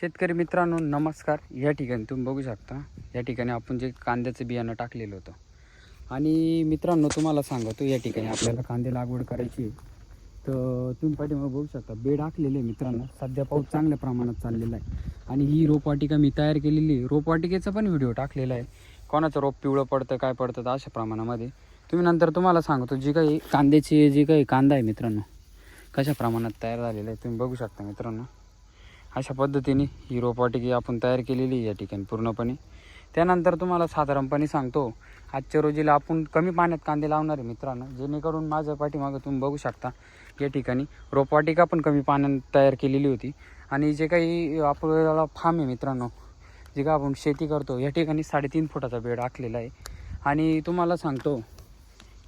शेतकरी मित्रांनो नमस्कार. या ठिकाणी तुम्ही बघू शकता या ठिकाणी आपण जे कांद्याचं बियाणं टाकलेलं होतं. आणि मित्रांनो तुम्हाला सांगतो या ठिकाणी आपल्याला कांदे लागवड करायची आहे. तर तुम्ही पाठीमागे बघू शकता बेड आखलेले आहे मित्रांनो. सध्या पाऊस चांगल्या प्रमाणात चाललेला आहे. आणि ही रोपवाटिका मी तयार केलेली रोपवाटिकेचा पण व्हिडिओ टाकलेला आहे. कोणाचं रोप पिवळं पडतं काय पडतं तर अशा प्रमाणामध्ये. तुम्ही नंतर तुम्हाला सांगतो जी काही कांद्याची जी काही कांदा आहे मित्रांनो कशा प्रमाणात तयार झालेला आहे तुम्ही बघू शकता मित्रांनो. अशा पद्धतीने ही रोपवाटिका आपण तयार केलेली या ठिकाणी पूर्णपणे. त्यानंतर तुम्हाला साधारणपणे सांगतो आजच्या रोजीला आपण कमी पाण्यात कांदे लावणार आहे मित्रांनो जेणेकरून माझ्या पाठीमागं तुम्ही बघू शकता या ठिकाणी रोपवाटिका पण कमी पाण्यात तयार केलेली होती. आणि जे काही आपल्याला फार्म आहे मित्रांनो जे काय आपण शेती करतो या ठिकाणी साडेतीन फुटाचा बेड आखलेला आहे. आणि तुम्हाला सांगतो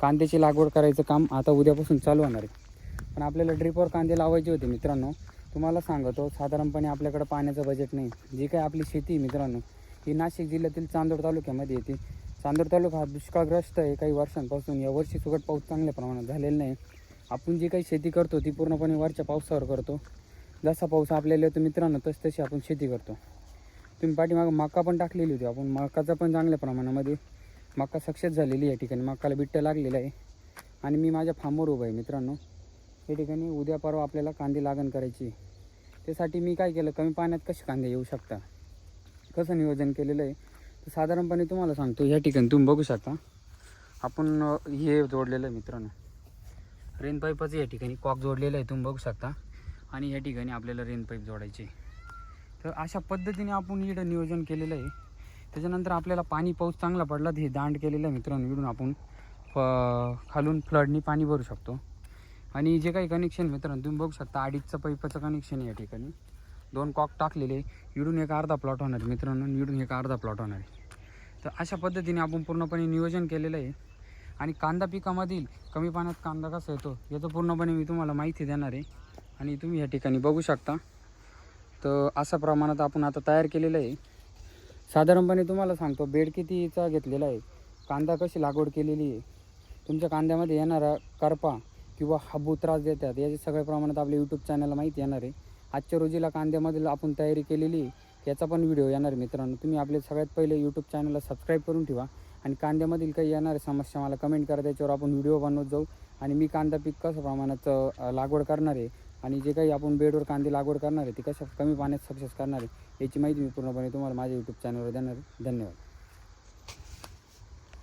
कांद्याची लागवड करायचं काम आता उद्यापासून चालू होणार आहे. पण आपल्याला ड्रिपवर कांदे लावायचे होते मित्रांनो तुम्हाला सांगतो साधारणपणे आपल्याकडं पाण्याचं बजेट नाही. जी काही आपली शेती आहे मित्रांनो ही नाशिक जिल्ह्यातील चांदोड तालुक्यामध्ये येते. चांदोड तालुका हा दुष्काळग्रस्त आहे. काही वर्षांपासून या वर्षी सुगट पाऊस चांगल्या प्रमाणात झालेला नाही. आपण जी काही शेती करतो ती पूर्णपणे वरच्या पावसावर करतो. जसा पाऊस आपल्याला येतो मित्रांनो तस तशी आपण शेती करतो. तुम्ही पाठीमागं मका पण टाकलेली होती. आपण मकाचा पण चांगल्या प्रमाणामध्ये मका सक्सेस झालेली आहे या ठिकाणी. मकाला बिट्ट लागलेलं आहे. आणि मी माझ्या फार्मवर उभं आहे मित्रांनो. या ठिकाणी उद्या परवा आपल्याला कांदे लागण करायची. त्यासाठी मी काय केलं कमी पाण्यात कसे कांदे येऊ शकता? कसं नियोजन केलेलं आहे? तर साधारणपणे तुम्हाला सांगतो या ठिकाणी तुम्ही बघू शकता. आपण हे जोडलेलं आहे मित्रांनो. रेन पाईपच या ठिकाणी कॉक जोडलेलं आहे तुम्ही बघू शकता. आणि या ठिकाणी आपल्याला रेन पाईप जोडायचे तर अशा पद्धतीने आपण इकडं नियोजन केलेलं आहे. त्याच्यानंतर आपल्याला पाणी पाऊस चांगला पडला तर हे दांड केलेलं आहे मित्रांनो इकडून आपण फ- खालून फ्लडनी पाणी भरू शकतो. आणि जे काही कनेक्शन मित्रांनो तुम्ही बघू शकता अडीचचं पैपाचं कनेक्शन या ठिकाणी. दोन कॉक टाकलेले निवडून एक अर्धा प्लॉट होणार मित्रांनो आणि एक अर्धा प्लॉट होणार आहे. तर अशा पद्धतीने आपण पूर्णपणे नियोजन केलेलं आहे. आणि कांदा पिकामधील कमी पाण्यात कांदा कसा येतो याचं पूर्णपणे मी तुम्हाला माहिती देणार आहे. आणि तुम्ही या ठिकाणी बघू शकता. तर अशा प्रमाणात आपण आता तयार केलेलं आहे. साधारणपणे तुम्हाला सांगतो बेड कितीचा घेतलेला आहे? कांदा कशी लागवड केलेली आहे? तुमच्या कांद्यामध्ये येणारा करपा किंवा हाबू त्रास देतात. याचे सगळ्या प्रमाणात आपल्या यूट्यूब चॅनलला माहिती येणार आहे. आजच्या रोजीला कांद्यामधील आपण तयारी केलेली याचा पण व्हिडिओ येणार मित्रांनो. तुम्ही आपले सगळ्यात पहिले यूट्यूब चॅनलला सबस्क्राईब करून ठेवा. आणि कांद्यामधील काही येणाऱ्या समस्या मला कमेंट करा. त्याच्यावर आपण व्हिडिओ बनवत जाऊ. आणि मी कांदा पीक कसं प्रमाणात लागवड करणार आहे आणि जे काही आपण बेडवर कांदे लागवड करणार आहे ती कशा कमी पाण्यात सक्सेस करणार आहे याची माहिती मी पूर्णपणे तुम्हाला माझ्या यूट्यूब चॅनलवर देणार आहे. धन्यवाद.